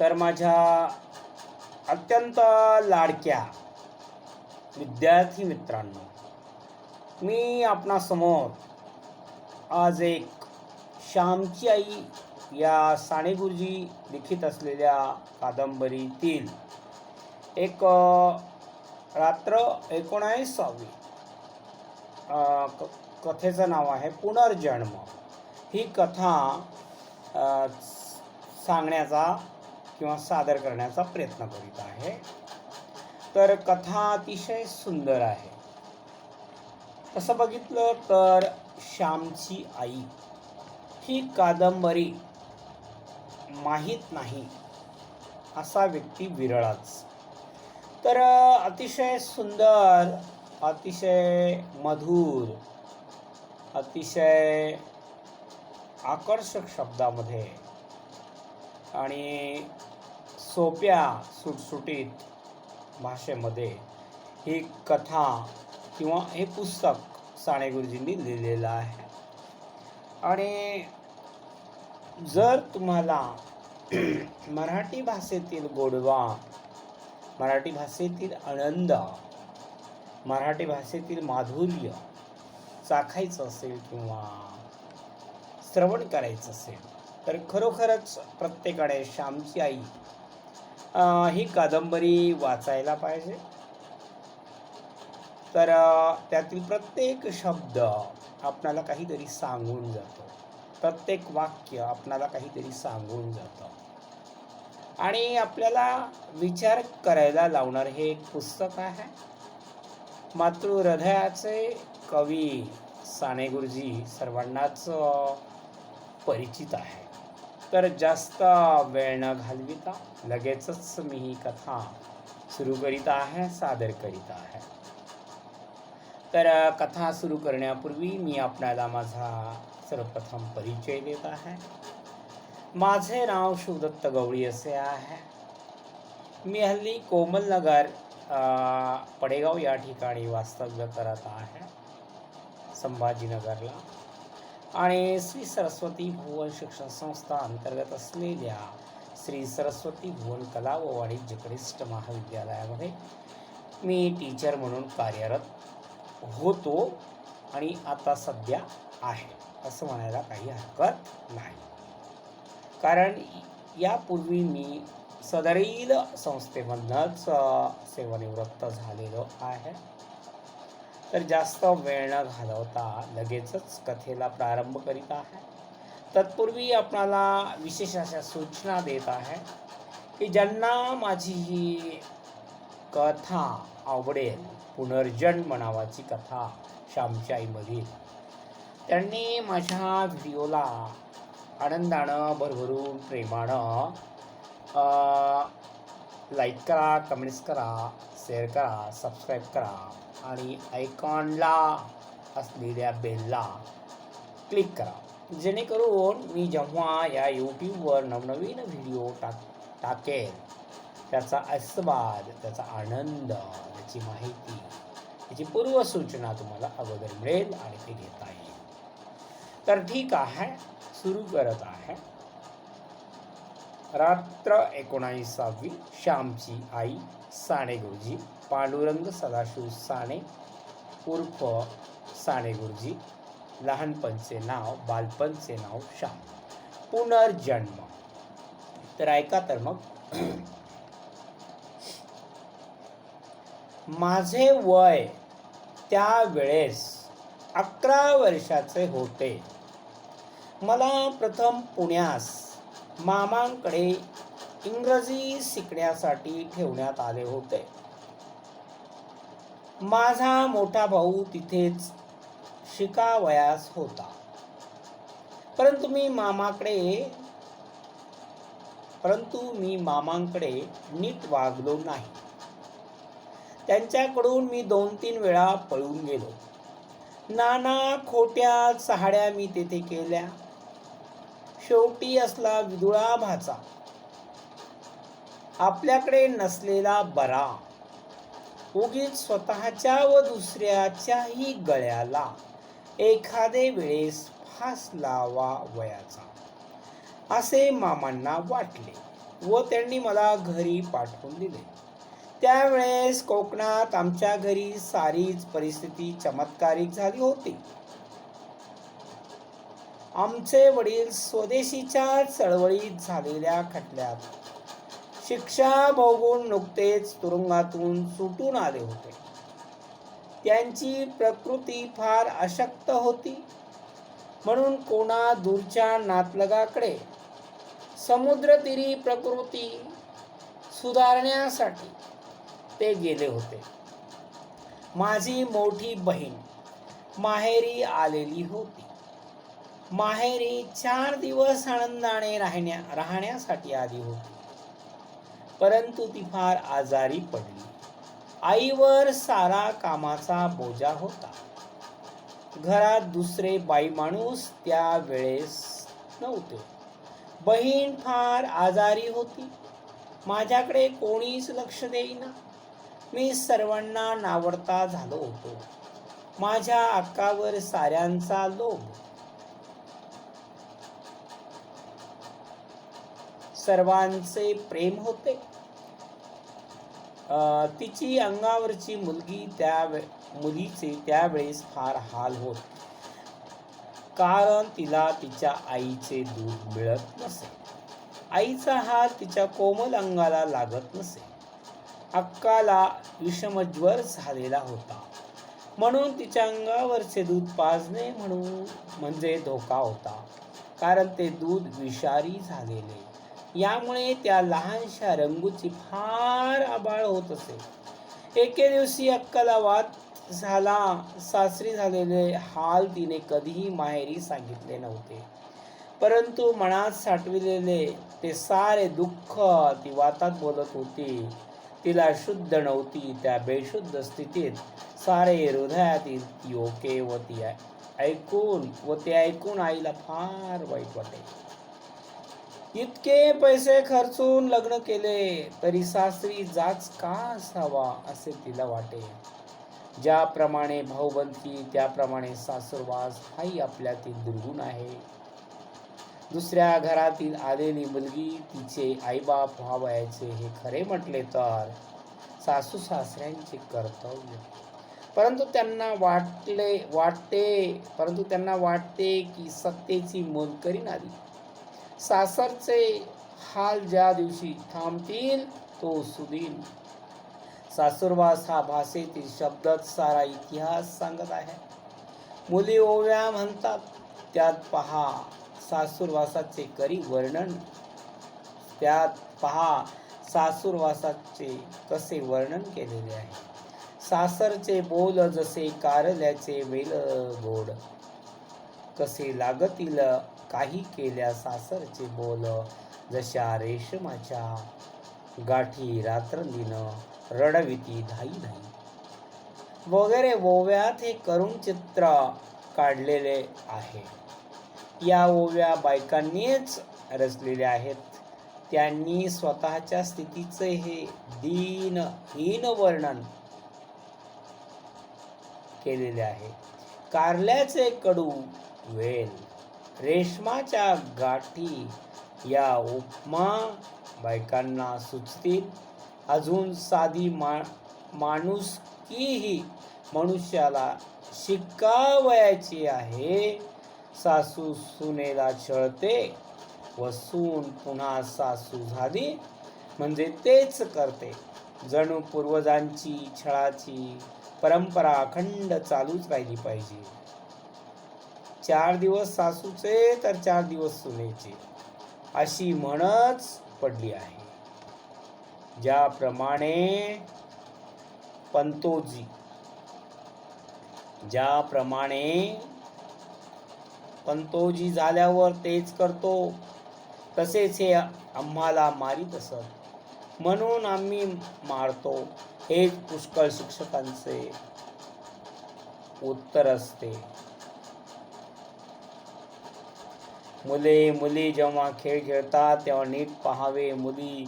तर माझ्या अत्यंत लाडक्या विद्यार्थी मित्रांनो मी आपणासमोर आज एक श्यामची आई या साने गुरुजी लिखित असलेल्या कादंबरीतील एक रात्र एकोणावीसावी क कथेचं नाव आहे पुनर्जन्म. ही कथा सांगण्याचा किंवा सादर करण्याचा प्रयत्न करीत आहे. तर कथा अतिशय सुंदर आहे. तसं बघितलं तर श्यामची आई ही कादंबरी माहीत नाही असा व्यक्ती विरळाच. तर अतिशय सुंदर अतिशय मधुर अतिशय आकर्षक शब्दामध्ये आणि सोप्या सुटसुटीत भाषेमध्ये ही कथा किंवा हे पुस्तक साने गुरुजींनी लिहिलेलं आहे. आणि जर तुम्हाला मराठी भाषेतील गोडवा मराठी भाषेतील आनंद मराठी भाषेतील माधुर्य चाखायचं असेल किंवा श्रवण करायचं असेल तर खरोखरच प्रत्येकाने श्यामची आई ही कादंबरी वाचायला पाहिजे. तर त्यातील प्रत्येक शब्द आपणाला काहीतरी सांगून जातो. प्रत्येक वाक्य आपणाला काहीतरी सांगून जातं. आणि आपल्याला विचार करायला लावणार हे एक पुस्तक आहे. मातृ हृदयाचे कवी साने गुरुजी सर्वांनाच परिचित आहे तर जास्त वेळ न घालविता लगेचच मी ही कथा सुरू करीत आहे सादर करीत आहे. तर कथा सुरू करण्यापूर्वी मी आपल्याला माझा सर्वप्रथम परिचय देत आहे. माझे नाव शिवदत्त गवळी असे आहे. मी हल्ली कोमलनगर पडेगाव या ठिकाणी वास्तव्य करत आहे संभाजीनगरला. आणि श्री सरस्वती भुवन शिक्षण संस्था अंतर्गत असलेल्या श्री सरस्वती भुवन कला व वाणिज्य कनिष्ठ महाविद्यालयामध्ये मी टीचर म्हणून कार्यरत होतो आणि आता सध्या आहे. असं म्हणायला काही हरकत नाही. कारण यापूर्वी मी सदरील संस्थेमधनंच सेवानिवृत्त झालेलो आहे. तर जास्त वेळ न घालवता लगेचच कथेला प्रारंभ करीत आहे. तत्पूर्वी आपणाला विशेष अशा सूचना देत आहे की ज्यांना माझी ही कथा आवडेल पुनर्जन्म नावाची कथा श्यामची आईमधील त्यांनी माझ्या व्हिडिओला आनंदानं भरभरून प्रेमानं लाईक करा कमेंट्स करा शेअर करा सबस्क्राईब करा. आणि आयकॉनला असलेल्या बेलला क्लिक करा. जेणेकरून मी जेव्हा या यूट्यूबवर नवनवीन व्हिडिओ टाक टाकेन त्याचा आस्वाद त्याचा आनंद त्याची माहिती त्याची पूर्वसूचना तुम्हाला अगोदर मिळेल आणि ते घेता येईल. तर ठीक आहे सुरू करत आहे. रात्र एकोणावीसावी श्यामची आई साने गुरुजी पांडुरंग सदाशिव साने उर्फ साने गुरुजी लहानपणचे नाव बालपणचे नाव श्याम. पुनर्जन्म. तर ऐका तर मग. माझे वय त्यावेळेस अकरा वर्षाचे होते. मला प्रथम पुण्यास मामांकडे इंग्रजी शिकण्यासाठी ठेवण्यात आले होते. माझा मोठा भाऊ तिथेच शिकावयास होता. परंतु मी मामाकडे परंतु मी मामांकडे नीट वागलो नाही. त्यांच्याकडून मी दोन तीन वेळा पळून गेलो. नाना खोट्या चहाड्या मी तेथे केल्या. शेवटी असला विदुळा भाचा. आपल्याकडे नसलेला बरा. उगीच स्वतःच्या व दुसऱ्याच्याही गळ्याला एखादे वेळेस फास लावा वयाचा. असे मामांना वाटले व त्यांनी मला घरी पाठवून दिले. त्यावेळेस कोकणात आमच्या घरी सारीच परिस्थिती चमत्कारिक झाली होती. आमचे वडील स्वदेशीच्या चळवळीत झालेल्या खटल्यात शिक्षा भोगून नुकतेच तुरुंगातून सुटून आले होते. त्यांची प्रकृती फार अशक्त होती. म्हणून कोणा दूरच्या नातलगाकडे समुद्रतीरी प्रकृती सुधारण्यासाठी ते गेले होते. माझी मोठी बहीण माहेरी आलेली होती. माहेरी चार दिवस आनंदाने राहण्या राहण्यासाठी आली होती. परंतु ती फार आजारी पडली. आईवर सारा कामाचा बोजा होता. घरात दुसरे बाई माणूस त्या वेळेस नव्हते. बहीण फार आजारी होती. माझ्याकडे कोणीच लक्ष देईना. मी सर्वांना नावडता झालो होतो. माझ्या अक्कावर साऱ्यांचा लोभ. सर्वांचे प्रेम होते. तिची अंगावरची मुलगी त्या मुलीचे त्यावेळेस फार हाल होत. कारण तिला तिच्या आईचे दूध मिळत नसे. आईचा हात तिच्या कोमल अंगाला लागत नसे. अक्काला विषमज्वर झालेला होता. म्हणून तिच्या अंगावरचे दूध पाजणे म्हणून म्हणजे धोका होता. कारण ते दूध विषारी झालेले यामुळे त्या लहानशा रंगूची फार आबाळ होत असे. एके दिवशी अक्काला वाद झाला. सासरी झालेले हाल तिने कधीही माहेरी सांगितले नव्हते. परंतु मनात साठविलेले ते सारे दुःख ती वातात बोलत होती. तिला शुद्ध नव्हती त्या बेशुद्ध स्थितीत. सारे हृदयातील ती ओके व ती ऐकून व ते ऐकून आईला फार वाईट वाटे इतके पैसे खर्चून लग्न केले तरी सासरी जाच का असावा असे तिला वाटे. ज्याप्रमाणे भाऊबंदी त्याप्रमाणे सासूरवास हाही आपल्यातील दुर्गुण आहे. दुसऱ्या घरातील आलेली मुलगी तिचे आईबाप व्हावयाचे हे खरे म्हटले तर सासू सासऱ्यांचे कर्तव्य. परंतु त्यांना वाटले वाटते परंतु त्यांना वाटते की सत्तेची मोलकरी नादी सासरचे हाल ज्या दिवशी थांबतील तो सुदीन. सासुरवास हा भाषेतील शब्दात सारा इतिहास सांगत आहे. मुली ओव्या म्हणतात त्यात पहा सासूरवासाचे करी वर्णन. त्यात पहा सासूरवासाचे कसे वर्णन केलेले आहे. सासरचे बोल जसे कारल्याचे वेल गोड कसे लागतील काही केल्या सासरचे बोल जशा रेशमाच्या गाठी रात्रंदिन रडविती धाई धाई. वगैरे ओव्यात हे करुण चित्र काढलेले आहे. या ओव्या बायकांनीच रचलेले आहेत. त्यांनी स्वतःच्या स्थितीचे हे दीनहीन वर्णन केलेले आहे. कारल्याचे कडू वेल. रेशमाच्या गाठी या उपमा बायकांना सुचतील. अजून साधी मा माणुसकीही मनुष्याला शिकावयाची आहे. सासू सुनेला छळते व सून पुन्हा सासू झाली म्हणजे तेच करते. जणू पूर्वजांची छळाची परंपरा अखंड चालूच राहिली पाहिजे. चार दिवस सासूचे तर चार दिवस सुनेचे. अशी म्हणच पडली आहे. ज्याप्रमाणे पंतोजी ज्याप्रमाणे पंतोजी झाल्यावर तेच करतो तसेच हे आम्हाला मारित असत. म्हणून आम्ही मारतो. हेच पुष्कळ शिक्षकांचे उत्तर असते. मुले मुली जेव्हा खेळ खेळतात तेव्हा नीट पहावे. मुली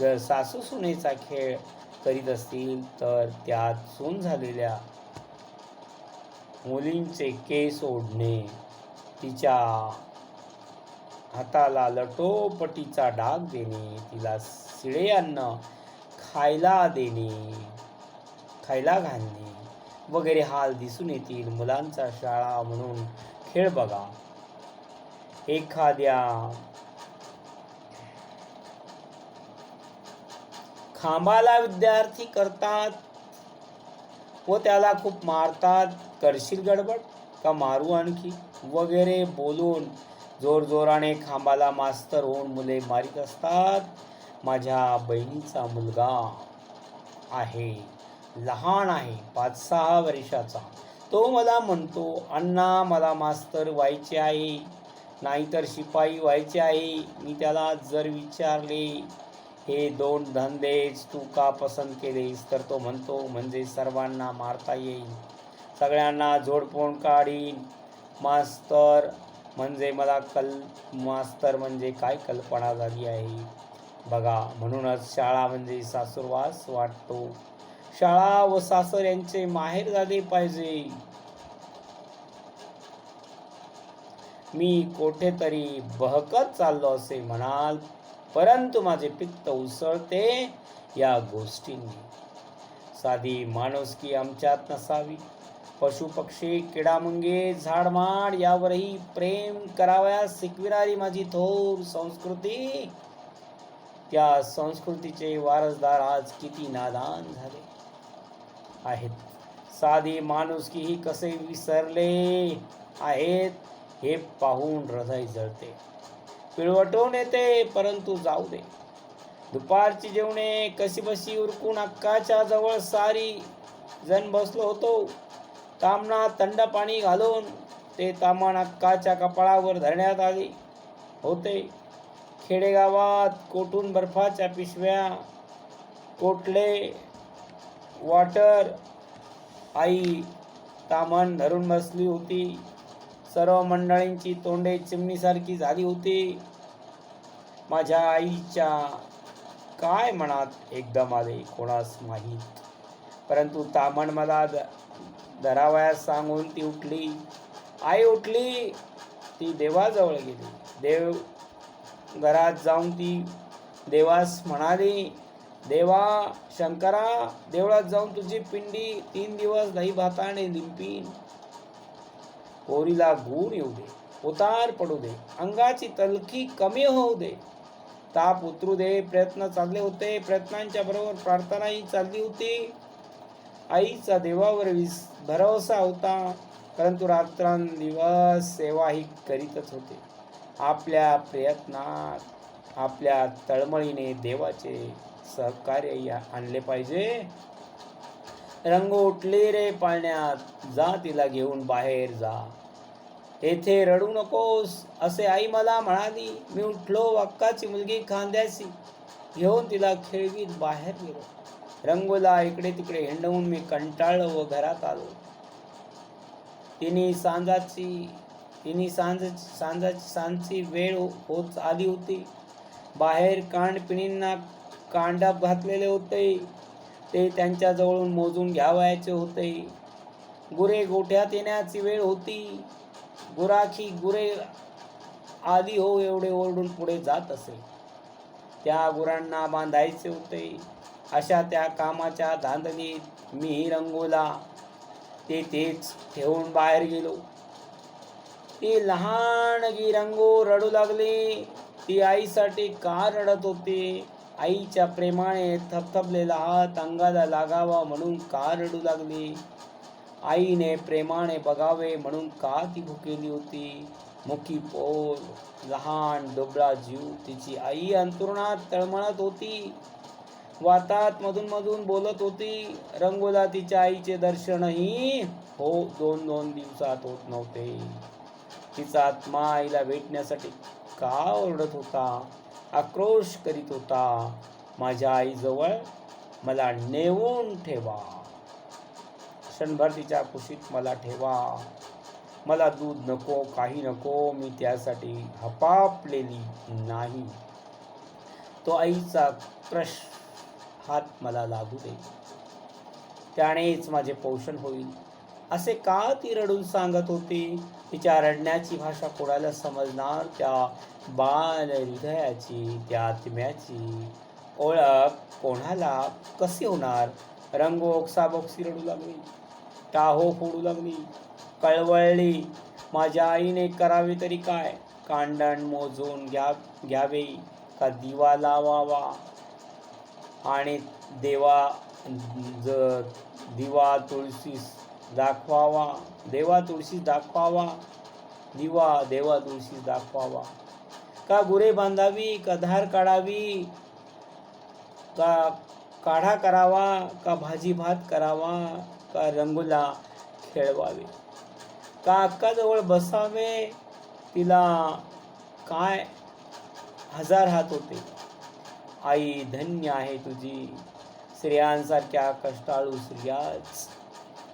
जर सासू सुनेचा खेळ करीत असतील तर त्यात सून झालेल्या मुलींचे केस ओढणे तिच्या हाताला लटोपटीचा डाग देणे तिला शिळे अन्न खायला देणे खायला घालणे वगैरे हाल दिसून येतील. मुलांचा शाळा म्हणून खेळ बघा. एखाद्या खांबाला विद्यार्थी करतात व त्याला खूप मारतात. करशील गडबड? का मारू आणखी? वगैरे बोलून जोरजोराने खांबाला मास्तर होऊन मुले मारित असतात. माझ्या बहिणीचा मुलगा आहे. लहान आहे. पाच सहा वर्षाचा. तो मला म्हणतो अण्णा मला मास्तर व्हायचे आहे. नाहीतर शिपाई व्हायचे आहे. मी त्याला जर विचारले हे दोन धंदेच तू का पसंत केलेस? तर तो म्हणतो म्हणजे सर्वांना मारता येईल. सगळ्यांना झोडपून काढीन. मास्तर म्हणजे मला कल मास्तर म्हणजे काय कल्पना झाली आहे? बघा म्हणूनच शाळा म्हणजे सासुरवास वाटतो. शाळा व सासर यांचे माहेर झाले पाहिजे. मी कोठेतरी बहकत चाललो असे म्हणाल परंतु माझे पित्त उसळते या गोष्टींनी. साधी माणुसकी आमच्यात नसावी. पशु पक्षी किडामुंगे झाडमाड यावरही प्रेम करावयास शिकविणारी माझी थोर संस्कृती. त्या संस्कृतीचे वारसदार आज किती नादान झाले. आहेत. साधी माणुसकी ही कसे विसरले आहेत. हे पाहून हृदय जळते. पिळवटून येते परंतु जाऊ दे. दुपारची जेवणे कशीबशी उरकून अक्काच्या जवळ सारी जण बसलो होतो. तामणा थंड पाणी घालून ते तामण अक्काच्या कपाळावर धरण्यात आले होते. खेडेगावात कोठून बर्फाच्या पिशव्या कोटले वॉटर आई तामण धरून बसली होती. सर्व मंडळींची तोंडे चिमणीसारखी झाली होती. माझ्या आईच्या काय मनात एकदम आले कोणास माहीत. परंतु तामण मला द- धरावयास सांगून ती उठली. आई उठली. ती देवाजवळ गेली. देव घरात जाऊन ती देवास म्हणाली देवा शंकरा देवळात जाऊन तुझी पिंडी तीन दिवस दही भाताने लिंपीन. कोरीला गुण येऊ दे उतार पडू दे अंगाची तलखी कमी होऊ दे. ताप उतरू दे प्रयत्न चालले होते प्रयत्नांच्या बरोबर प्रार्थनाही चालली होती. आईचा देवावर विस भरोसा होता परंतु रात्रंदिवस सेवाही करीतच होते. आपल्या प्रयत्नात आपल्या तळमळीने देवाचे सहकार्य आणले पाहिजे. रंग उठले रे पाळण्यात. जा तिला घेऊन बाहेर जा. येथे रडू नकोस असे आई मला म्हणाली. मी उठलो अक्काची मुलगी खांद्याशी. घेऊन तिला खेळवीत बाहेर गेलो. रंगोला इकडे तिकडे हिंडवून मी कंटाळलो व घरात आलो. तिने सांजाची तिने सांज सांजाची सांजची वेळ होत आली होती. बाहेर कांडपिणींना कांडा घातलेले होते. ते त्यांच्याजवळून मोजून घ्यावयाचे होते. गुरे गोठ्यात येण्याची वेळ होती. गुराखी गुरे आधी हो एवढे ओरडून पुढे जात असे. त्या गुरांना बांधायचे होते. अशा त्या कामाच्या धांदलीत मीही रंगोला ते तेच ठेवून बाहेर गेलो. ती लहान गिरंगो रडू लागली. ती आईसाठी का रडत होती? आईच्या प्रेमाने थपथपलेला हात अंगाला लागावा म्हणून का रडू लागली. आईने प्रेमाने बघावे म्हणून का ती भुकेली होती? मुखी पोर लहान डोबळा जीव तिची आई अंतरुणात तळमळत होती. वातात मधून मधून बोलत होती रंगोला तिच्या आईचे दर्शनही हो दोन दोन दिवसात होत नव्हते. तिचा आत्मा आईला भेटण्यासाठी का ओरडत होता? आक्रोश करीत होता. माझ्या आईजवळ मला नेऊन ठेवा. क्षणभर तिच्या कुशीत मला ठेवा. मला दूध नको काही नको मी त्यासाठी हपापलेली नाही. तो आईचा क्रश हात मला लागू दे. त्यानेच माझे पोषण होईल. असे का ती रडून सांगत होती? तिच्या रडण्याची भाषा कोणाला समजणार? त्या बाल हृदयाची त्या आत्म्याची ओळख कोणाला कशी होणार? रंगो ओक्साबोक्सी रडू लागली टाहो फोडू लागली कळवळली माझ्या आईने करावे तरी काय? कांडण मोजून घ्या घ्यावे का दिवा लावावा? आणि देवा ज दिवा तुळशीस दाखवावा. देवा तुळशीस दाखवावा. दिवा देवा तुळशीस दाखवावा. का गुरे बांधावी का धार काढावी का काढा करावा का भाजी भात करावा का रंगुला खेळवावे. का अक्काजवळ बसावे तिला काय हजार हात होते. आई धन्य आहे तुझी. स्त्रियांसारख्या कष्टाळू स्त्रियाच.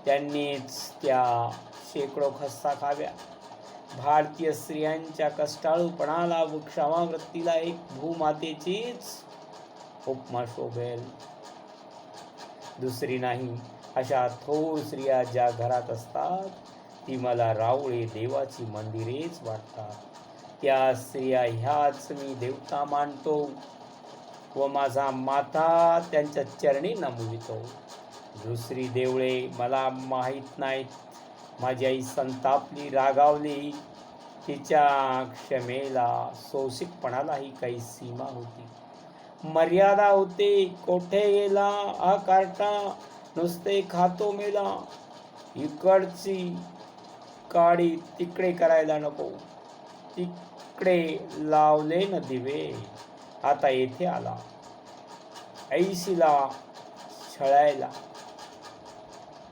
त्यांनीच त्या शेकडो खस्ता खाव्या. भारतीय स्त्रियांच्या कष्टाळूपणाला व क्षमावृत्तीला एक भूमातेचीच उपमा शोभेल. दुसरी नाही अशा थोर स्त्रिया ज्या घरात असतात ती मला रावळे देवाची मंदिरेच वाटतात. त्या स्त्रिया ह्याच मी देवता मानतो व माझा माथा त्यांच्या चरणी नमवितो. दुसरी देवळे मला माहीत नाहीत. माझी आई संतापली रागावली. तिच्या क्षमेला सोसिकपणालाही काही सीमा होती. मर्यादा होती कोठे गेला हा नुसते खातो मेला. इकडची काडी तिकडे करायला नको. तिकडे लावले न दिवे. आता येथे आला. ऐशीला छळायला.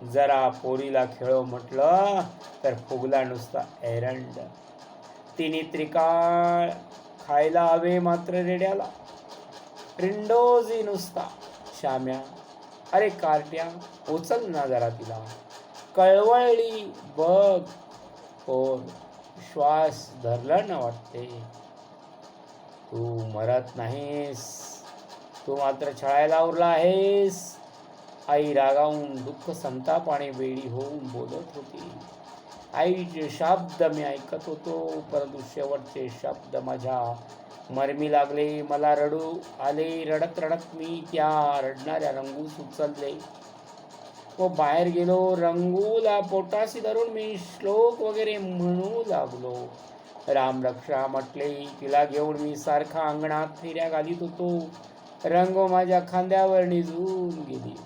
जरा पोरीला खेळो म्हटलं तर फुगला नुसता एरंड. तिने त्रिकाळ खायला हवे मात्र रेड्याला. रिंडोजी नुसता शाम्या अरे कार्ट्या उचल ना जरा तिला. कळवळली बघ. हो श्वास धरला ना वाटते. तू मरत नाहीस. तू मात्र छळायला उरला आहेस. आई रागावून दुःख संताप आणि वेळी होऊन बोलत होती. आईचे शब्द मी ऐकत होतो परंतु शेवटचे शब्द माझ्या मरमी लागले. मला रडू आले रडत रडत मी त्या रडणाऱ्या रंगूस उचलले. व बाहेर गेलो रंगूला पोटाशी धरून मी श्लोक वगैरे म्हणू लागलो. राम रक्षा म्हटले तिला घेऊन मी सारखा अंगणात फिऱ्या घालीत होतो. रंग माझ्या खांद्यावर निजून गेली.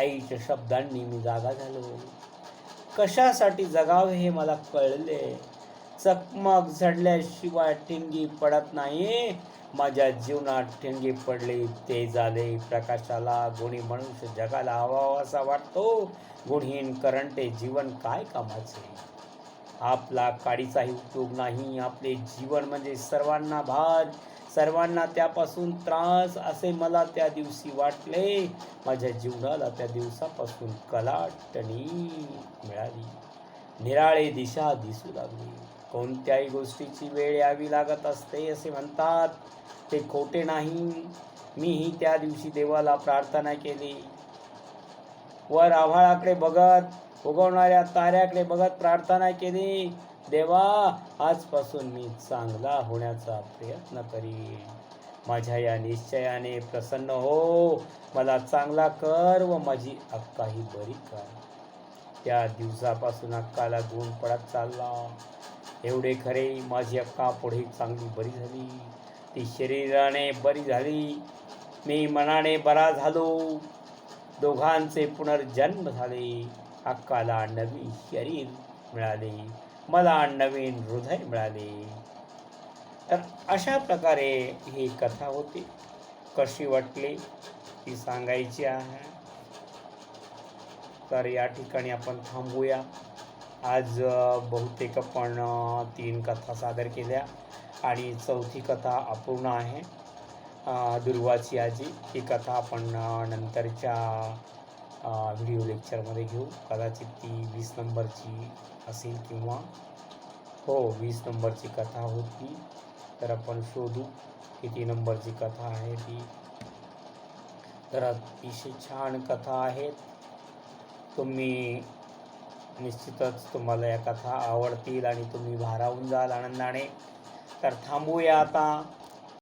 आईच्या शब्दांनी मी जागा झालो कशासाठी जगावे हे मला कळले. चकमक झडल्याशिवाय ठिणगी पडत नाही. माझ्या जीवनात ठिणगी पडली ते झाले प्रकाशाला. गुणी मनुष्य जगाला हवा असा वाटतो. गुणहीन करंटे जीवन काय कामाचे? आपला काडीचाही उपयोग नाही. आपले जीवन म्हणजे सर्वांना भाग सर्वांना त्यापासून त्रास असे मला त्या दिवशी वाटले. माझ्या जीवनाला त्या दिवसापासून कलाटणी मिळाली. निराळे दिशा दिसू लागली. कोणत्याही गोष्टीची वेळ यावी लागत असते असे म्हणतात. ते खोटे नाही. मीही त्या दिवशी देवाला प्रार्थना केली. वर आभाळाकडे बघत उगवणाऱ्या ताऱ्याकडे बघत प्रार्थना केली. देवा आजपासून मी चांगला होण्याचा प्रयत्न करीन. माझ्या या निश्चयाने प्रसन्न हो. मला चांगला कर व माझी अक्काही बरी कर. त्या दिवसापासून अक्काला गुण पडत चालला. एवढे खरे माझी अक्का पुढे चांगली बरी झाली. ती शरीराने बरी झाली. मी मनाने बरा झालो. दोघांचे पुनर्जन्म झाले. अक्काला नवी शरीर मिळाले. मला नवीन हृदय मिळाले. तर अशा प्रकारे ही कथा होती. कशी वाटली ती सांगायची आहे. तर या ठिकाणी आपण थांबूया. आज बहुतेक आपण तीन कथा सादर केल्या आणि चौथी कथा अपूर्ण आहे. दुर्वाची आजी ही कथा आपण नंतरच्या व्हिडिओ लेक्चरमध्ये घेऊ. कदाचित ती वीस नंबरची असेल किंवा हो वीस नंबरची कथा होती. तर आपण शोधू किती नंबरची कथा आहे ती. तर अतिशय छान कथा आहेत. तुम्ही निश्चितच तुम्हाला या कथा आवडतील आणि तुम्ही भारावून जाल आनंदाने. तर थांबूया आता.